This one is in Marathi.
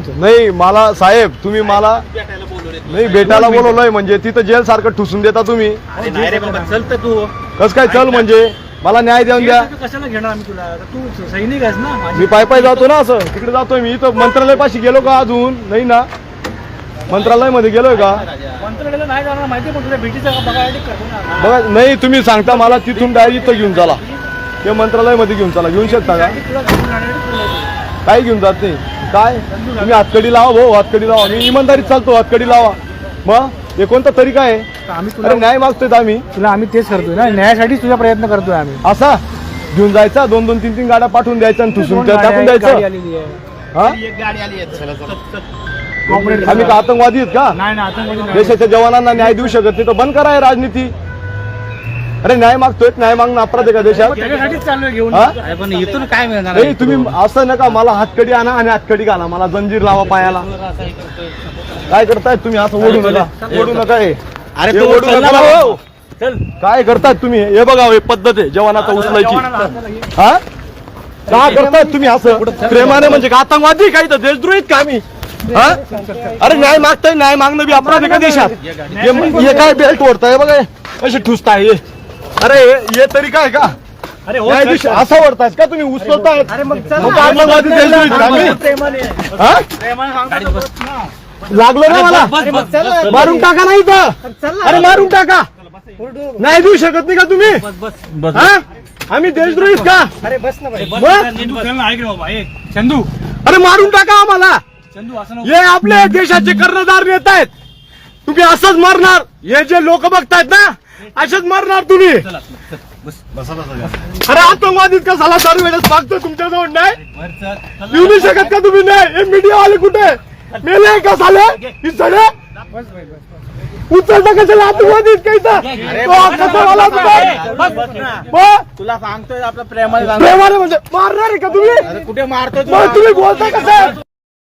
म्हणतो. नाही मला साहेब तुम्ही मला नाही. भेटायला बोलवलंय म्हणजे तिथं जेल सारखं ठुसून देता तुम्ही. अरे नाही रे बाबा चल तर तू. कस काय चल म्हणजे? मला न्याय देऊन द्या. कशाला घेणार आम्ही तुला? आता तू सैनिक आहेस ना माझी. मी पाय पाय जातो ना असं. तिकडे जातोय मी. इथं मंत्रालय पाशी गेलो का अजून? नाही ना. मंत्रालयमध्ये गेलोय का? मंत्रालयाला नाही जाणार माहिती पण तुला भेटीचं का बघायला करतो ना बघा नाही तुम्ही सांगता मला तिथून डायरेक्ट इथं घेऊन चला. ते मंत्रालयमध्ये घेऊन चला. घेऊन शकता का? तुला घेऊन जाणार तुला काय घेऊन जात? नाही काय? तुम्ही हातकडी लावा भाऊ हातकडी लावा. मी इमानदारीत चालतो हातकडी लावा. मग? हे कोणता तरीका आहे आम्ही अरे तुला न्याय मागतोय आम्ही. तुला आम्ही तेच करतोय ना. न्यायासाठीच तुझा प्रयत्न करतोय आम्ही. असा? घेऊन जायचा? दोन दोन तीन तीन गाड्या पाठवून द्यायच्या आणि ठुसून त्या टाकून गाडी द्यायचं. आलेली आहे. हा? एक गाडी आली आहे. चल चल. चल Cooperate आम्ही का आतंकवादी आहेत का? नाही ना आतंकवादी नाही. देशाच्या जवानांना न्याय देऊ शकत नाही. तर बंद करा हे राजनीती. अरे न्याय मागतोय न्याय मागणं अपराध आहे का देशात? त्याच्यासाठीच चाललोय घेऊन. हा? अरे पण इथून काय मिळणार नाही तुम्ही असं नका मला हातकडी आणा आणि हातकडी घाला मला जंजीर लावा पायाला. काय करताय तुम्ही? असं ओढू नका. ओढू नका हे अरे हे तू ओढू चल ना. नका. हो. काय करताय तुम्ही? हे बघा हे पद्धत आहे जवानाचा उचलायची. हा? का करताय तुम्ही असं? प्रेमाने म्हणजे का आतंकवादी काही तर देशद्रोहीत का आम्ही? हा? अरे न्याय मागताय न्याय मागणं बी अपराध आहे का देशात? हे हे काय बेल्ट ओढताय? बघा हे. कसे ठुसताय हे. अरे हे- हे तरी काय का? अरे हो असं ओढतायत का तुम्ही? उचलताय अरे मग चल मग आम्ही? प्रेमाने. हा? लागलं ना मला? अरे मग चल. ना. मारून टाका नाही तर चल. अरे मारून टाका. नाही देऊ शकत नाही का तुम्ही? हा? आम्ही देशद्रोहीत का? अरे बस ना भाई? चंदू. अरे मारून टाका आम्हाला. चंदू असं नको. हे आपले देशाचे कर्णधार नेत आहेत. तुम्ही असंच मरणार. हे जे लोक बघतायत ना असेच मरणार तुम्ही. अरे आतंकवादीत का झाला दारू वेळेस मागतो तुमच्याजवळ नाही. येऊ नाही शकत का तुम्ही? नाही. हे मीडिया वाले कुठे? मेले का झाले? ही सडे उचलता कशाला? तुम्ही तुला सांगतोय आपलं प्रेमाने प्रेमाने म्हणजे मारणार आहे का तुम्ही? कुठे मारतोय तुम्ही बोलताय कसं?